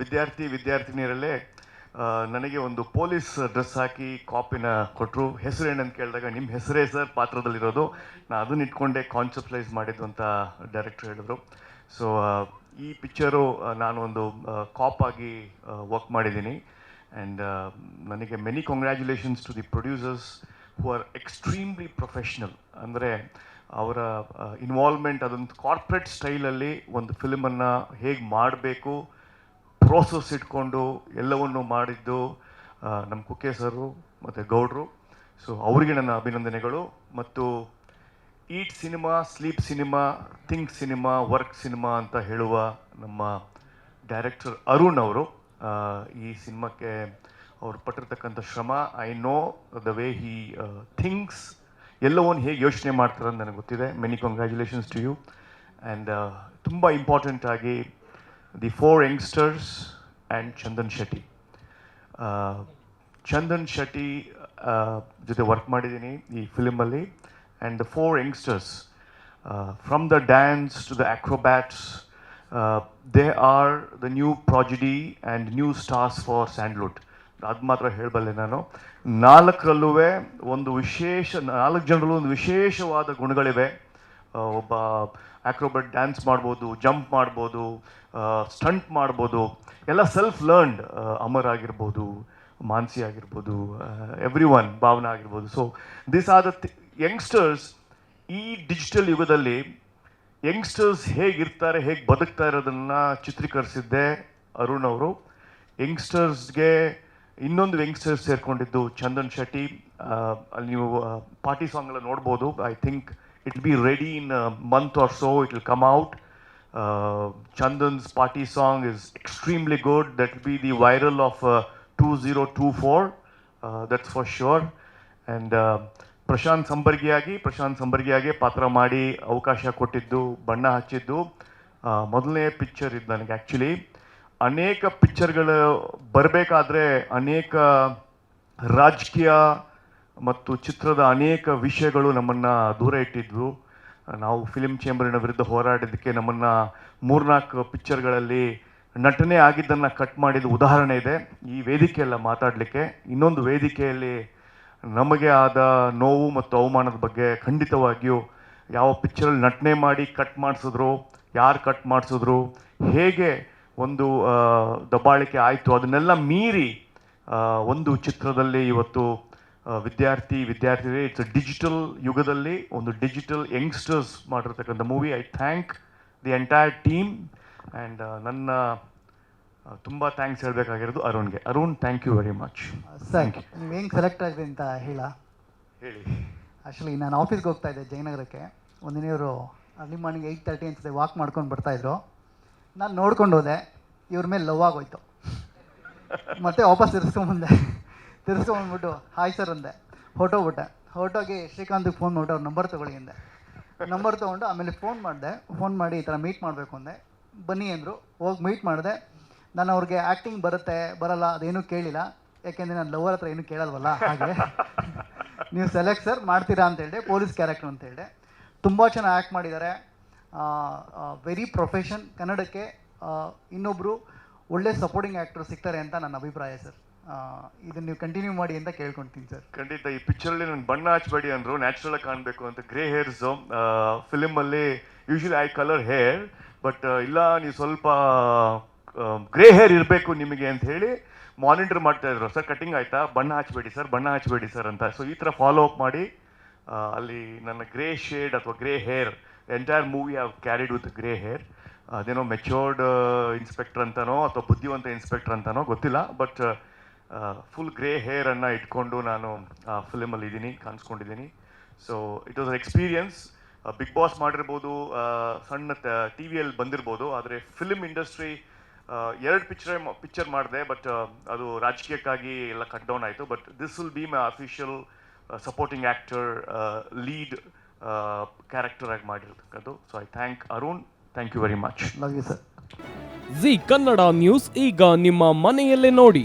ವಿದ್ಯಾರ್ಥಿ ವಿದ್ಯಾರ್ಥಿನಿಯರಲ್ಲೇ ನನಗೆ ಒಂದು ಪೊಲೀಸ್ ಡ್ರೆಸ್ ಹಾಕಿ ಕಾಪಿನ ಕೊಟ್ಟರು ಹೆಸರು ಏನಂತ ಕೇಳಿದಾಗ ನಿಮ್ಮ ಹೆಸರೇ ಸರ್ ಪಾತ್ರದಲ್ಲಿರೋದು. ನಾನು ಅದನ್ನ ಇಟ್ಕೊಂಡೆ ಕಾನ್ಸೆಪ್ಟಲೈಸ್ ಮಾಡಿದ್ದು ಅಂತ ಡೈರೆಕ್ಟರ್ ಹೇಳಿದರು. ಸೊ ಈ ಪಿಕ್ಚರು ನಾನು ಒಂದು ಕಾಪ್ ಆಗಿ ವರ್ಕ್ ಮಾಡಿದ್ದೀನಿ. ಆ್ಯಂಡ್ ನನಗೆ many congratulations to the producers who are extremely professional ಅಂದರೆ ಅವರ ಇನ್ವಾಲ್ವ್ಮೆಂಟ್ ಅದೊಂದು ಕಾರ್ಪೊರೇಟ್ ಸ್ಟೈಲಲ್ಲಿ ಒಂದು ಫಿಲ್ಮನ್ನು ಹೇಗೆ ಮಾಡಬೇಕು ಪ್ರೋಸೆಸ್ ಇಟ್ಕೊಂಡು ಎಲ್ಲವನ್ನು ಮಾಡಿದ್ದು ನಮ್ಮ ಕುಕ್ಕೆ ಸರು ಮತ್ತು ಗೌಡ್ರು. ಸೊ ಅವರಿಗೆ ನನ್ನ ಅಭಿನಂದನೆಗಳು. ಮತ್ತು eat cinema, sleep cinema, think cinema, work cinema ಅಂತ ಹೇಳುವ ನಮ್ಮ ಡೈರೆಕ್ಟರ್ ಅರುಣ್ ಅವರು ಈ ಸಿನಿಮಾಕ್ಕೆ ಅವರು ಪಟ್ಟಿರ್ತಕ್ಕಂಥ ಶ್ರಮ. I know the way he thinks ಎಲ್ಲವನ್ನು ಹೇಗೆ ಯೋಚನೆ ಮಾಡ್ತಾರೆ ಅಂತ ನನಗೆ ಗೊತ್ತಿದೆ. Many congratulations to you and ತುಂಬ important the four youngsters and Chandan Shetty Chandan Shetty ಜೊತೆ ವರ್ಕ್ ಮಾಡಿದ್ದೀನಿ ಈ ಫಿಲಿಮಲ್ಲಿ and the four youngsters from the dance to the acrobats they are the new prodigy and new stars for Sandalwood ಅದು ಮಾತ್ರ ಹೇಳಬಲ್ಲೆ ನಾನು. ನಾಲ್ಕರಲ್ಲೂ ಒಂದು ವಿಶೇಷ, ನಾಲ್ಕು ಜನರಲ್ಲೂ ಒಂದು ವಿಶೇಷವಾದ ಗುಣಗಳಿವೆ. ಒಬ್ಬ ಆಕ್ರೋಬಟ್ ಡ್ಯಾನ್ಸ್ ಮಾಡ್ಬೋದು ಜಂಪ್ ಮಾಡ್ಬೋದು ಸ್ಟಂಟ್ ಮಾಡ್ಬೋದು, ಎಲ್ಲ ಸೆಲ್ಫ್ ಲರ್ನ್ಡ್ ಅಮರ್ ಆಗಿರ್ಬೋದು, ಮಾನ್ಸಿ ಆಗಿರ್ಬೋದು ಎವ್ರಿ ಒನ್ ಭಾವನಾ ಆಗಿರ್ಬೋದು. So this are the youngsters ಈ ಡಿಜಿಟಲ್ ಯುಗದಲ್ಲಿ ಯಂಗ್ಸ್ಟರ್ಸ್ ಹೇಗಿರ್ತಾರೆ, ಹೇಗೆ ಬದುಕ್ತಾ ಇರೋದನ್ನು ಚಿತ್ರೀಕರಿಸಿದ್ದೆ ಅರುಣ್ ಅವರು. ಯಂಗ್ಸ್ಟರ್ಸ್ಗೆ ಇನ್ನೊಂದು ಯಂಗ್ಸ್ಟರ್ಸ್ ಸೇರ್ಕೊಂಡಿದ್ದು ಚಂದನ್ ಶೆಟ್ಟಿ. ಅಲ್ಲಿ ನೀವು ಪಾರ್ಟಿ ಸಾಂಗ್ ಎಲ್ಲ ನೋಡ್ಬೋದು. I think it be ready in month or so it will come out Chandan's party song is extremely good that will be the viral of two zero two four that's for sure and Prashanth ಸಂಬರ್ಗಿಯಾಗಿ Prashanth ಸಂಬರ್ಗಿಯಾಗಿ ಪಾತ್ರ ಮಾಡಿ ಅವಕಾಶ ಕೊಟ್ಟಿದ್ದು, ಬಣ್ಣ ಹಚ್ಚಿದ್ದು ಮೊದಲನೇ picture ಇದು ನನಗೆ ಆ್ಯಕ್ಚುಲಿ ಅನೇಕ ಪಿಕ್ಚರ್ಗಳು ಬರಬೇಕಾದ್ರೆ ಅನೇಕ ರಾಜಕೀಯ ಮತ್ತು ಚಿತ್ರದ ಅನೇಕ ವಿಷಯಗಳು ನಮ್ಮನ್ನು ದೂರ ಇಟ್ಟಿದ್ವು. ನಾವು ಫಿಲಿಂ ಚೇಂಬರಿನ ವಿರುದ್ಧ ಹೋರಾಡಿದ್ದಕ್ಕೆ ನಮ್ಮನ್ನು ಮೂರ್ನಾಲ್ಕು ಪಿಕ್ಚರ್ಗಳಲ್ಲಿ ನಟನೆ ಆಗಿದ್ದನ್ನು ಕಟ್ ಮಾಡಿದ ಉದಾಹರಣೆ ಇದೆ. ಈ ವೇದಿಕೆಯೆಲ್ಲ ಮಾತಾಡಲಿಕ್ಕೆ ಇನ್ನೊಂದು ವೇದಿಕೆಯಲ್ಲಿ ನಮಗೆ ಆದ ನೋವು ಮತ್ತು ಅವಮಾನದ ಬಗ್ಗೆ ಖಂಡಿತವಾಗಿಯೂ ಯಾವ ಪಿಕ್ಚರಲ್ಲಿ ನಟನೆ ಮಾಡಿ ಕಟ್ ಮಾಡಿಸಿದ್ರು, ಯಾರು ಕಟ್ ಮಾಡಿಸಿದ್ರು, ಹೇಗೆ ಒಂದು ದಬ್ಬಾಳಿಕೆ ಆಯಿತು ಅದನ್ನೆಲ್ಲ ಮೀರಿ ಒಂದು ಚಿತ್ರದಲ್ಲಿ ಇವತ್ತು ವಿದ್ಯಾರ್ಥಿ ವಿದ್ಯಾರ್ಥಿ ಇಟ್ಸ್ ಡಿಜಿಟಲ್ ಯುಗದಲ್ಲಿ ಒಂದು ಡಿಜಿಟಲ್ ಯಂಗ್ಸ್ಟರ್ಸ್ ಮಾಡಿರ್ತಕ್ಕಂಥ movie I thank the entire team and ನನ್ನ ತುಂಬ ಥ್ಯಾಂಕ್ಸ್ ಹೇಳಬೇಕಾಗಿರೋದು ಅರುಣ್ಗೆ. Arun thank you very much thank you ನೀವು ಹೆಂಗೆ ಸೆಲೆಕ್ಟ್ ಆಗಿದೆ ಅಂತ ಹೇಳ. ಹೇಳಿ. ಆ್ಯಕ್ಚುಲಿ ನಾನು ಆಫೀಸ್ಗೆ ಹೋಗ್ತಾ ಇದ್ದೆ ಜಯನಗರಕ್ಕೆ. ಒಂದಿನ ಇವರು ಅರ್ಲಿ ಮಾರ್ನಿಂಗ್ ಏಯ್ಟ್ ತರ್ಟಿ ಅನ್ಸುತ್ತೆ ವಾಕ್ ಮಾಡ್ಕೊಂಡು ಬರ್ತಾಯಿದ್ರು ನಾನು ನೋಡ್ಕೊಂಡು ಹೋದೆ. ಇವ್ರ ಮೇಲೆ ಲವ್ ಆಗೋಯ್ತು. ಮತ್ತೆ ವಾಪಸ್ ತಿರ್ಸ್ಕೊಂಬಂದೆ ಬಂದ್ಬಿಟ್ಟು ಹಾಯ್ ಸರ್ ಅಂದೆ ಹೊಟ್ಟೋಗ್ಬಿಟ್ಟೆ ಹೊರಟೋಗಿ ಶ್ರೀಕಾಂತಿಗೆ ಫೋನ್ ಮಾಡ್ಬಿಟ್ಟು ಅವ್ರ ನಂಬರ್ ತೊಗೊಳ್ಳಿ ಅಂದೆ. ನಂಬರ್ ತೊಗೊಂಡು ಆಮೇಲೆ ಫೋನ್ ಮಾಡಿದೆ. ಫೋನ್ ಮಾಡಿ ಈ ಥರ ಮೀಟ್ ಮಾಡಬೇಕು ಅಂದೆ. ಬನ್ನಿ ಅಂದರು. ಹೋಗಿ ಮೀಟ್ ಮಾಡಿದೆ. ನಾನು ಅವ್ರಿಗೆ ಆ್ಯಕ್ಟಿಂಗ್ ಬರುತ್ತೆ, ಬರಲ್ಲ, ಅದೇನೂ ಕೇಳಿಲ್ಲ. ಯಾಕೆಂದರೆ ನಾನು ಲವರ್ ಹತ್ರ ಏನೂ ಕೇಳಲ್ವಲ್ಲ, ಹಾಗೆ. ನೀವು ಸೆಲೆಕ್ಟ್ ಸರ್ ಮಾಡ್ತೀರಾ ಅಂತ ಹೇಳಿದೆ ಪೊಲೀಸ್ ಕ್ಯಾರೆಕ್ಟರ್ ಅಂತ ಹೇಳಿದೆ. ತುಂಬ ಚೆನ್ನಾಗಿ ಆ್ಯಕ್ಟ್ ಮಾಡಿದ್ದಾರೆ. ವೆರಿ ಪ್ರೊಫೆಷನ್ ಕನ್ನಡಕ್ಕೆ ಇನ್ನೊಬ್ಬರು ಒಳ್ಳೆ ಸಪೋರ್ಟಿಂಗ್ ಆ್ಯಕ್ಟರ್ ಸಿಗ್ತಾರೆ ಅಂತ ನನ್ನ ಅಭಿಪ್ರಾಯ ಸರ್ ಇದನ್ನು ನೀವು ಕಂಟಿನ್ಯೂ ಮಾಡಿ ಅಂತ ಕೇಳ್ಕೊಳ್ತೀನಿ ಸರ್. ಖಂಡಿತ ಈ ಪಿಕ್ಚರಲ್ಲಿ ನನ್ನ ಬಣ್ಣ ಹಚ್ಚಬೇಡಿ ಅಂದರು ನ್ಯಾಚುರಲ್ ಆಗಿ ಕಾಣಬೇಕು ಅಂತ. Grey hairs ಫಿಲಿಮಲ್ಲಿ usually I colour hair but ಇಲ್ಲ, ನೀವು ಸ್ವಲ್ಪ ಗ್ರೇ ಹೇರ್ ಇರಬೇಕು ನಿಮಗೆ ಅಂತ ಹೇಳಿ ಮಾನಿಟರ್ ಮಾಡ್ತಾ ಇದ್ರು. ಸರ್ ಕಟಿಂಗ್ ಆಯ್ತಾ? ಬಣ್ಣ ಹಚ್ಚಬೇಡಿ ಸರ್ ಬಣ್ಣ ಹಚ್ಚಬೇಡಿ ಸರ್ ಅಂತ. ಸೊ ಈ ಥರ ಫಾಲೋ ಅಪ್ ಮಾಡಿ ಅಲ್ಲಿ ನನ್ನ ಗ್ರೇ ಶೇಡ್ ಅಥವಾ grey hair entire movie have carried with grey hair ಅದೇನೋ ಮೆಚೋರ್ಡ್ ಇನ್ಸ್ಪೆಕ್ಟರ್ ಅಂತನೋ ಅಥವಾ ಬುದ್ಧಿವಂತ ಇನ್ಸ್ಪೆಕ್ಟರ್ ಅಂತನೋ ಗೊತ್ತಿಲ್ಲ ಬಟ್ ಫುಲ್ ಗ್ರೇ ಹೇರನ್ನು ಇಟ್ಕೊಂಡು ನಾನು, ಆ ಫಿಲಮಲ್ಲಿ ಇದ್ದೀನಿ, ಕಾಣಿಸ್ಕೊಂಡಿದ್ದೀನಿ. So it was experience Bigg Boss ಮಾಡಿರ್ಬೋದು ಸಣ್ಣ ಟಿ ವಿಯಲ್ಲಿ ಬಂದಿರ್ಬೋದು, ಆದರೆ ಫಿಲ್ಮ್ ಇಂಡಸ್ಟ್ರಿ ಎರಡು ಪಿಕ್ಚರ್ ಪಿಕ್ಚರ್ ಮಾಡಿದೆ ಬಟ್ ಅದು ರಾಜಕೀಯಕ್ಕಾಗಿ ಎಲ್ಲ ಕಟ್ ಡೌನ್ ಆಯಿತು. But this will be my official supporting actor lead character ಆಗಿ ಮಾಡಿರ್ತಕ್ಕಂಥದ್ದು. So I thank Arun thank you very much Zee Kannada news ಈಗ ನಿಮ್ಮ ಮನೆಯಲ್ಲೇ ನೋಡಿ.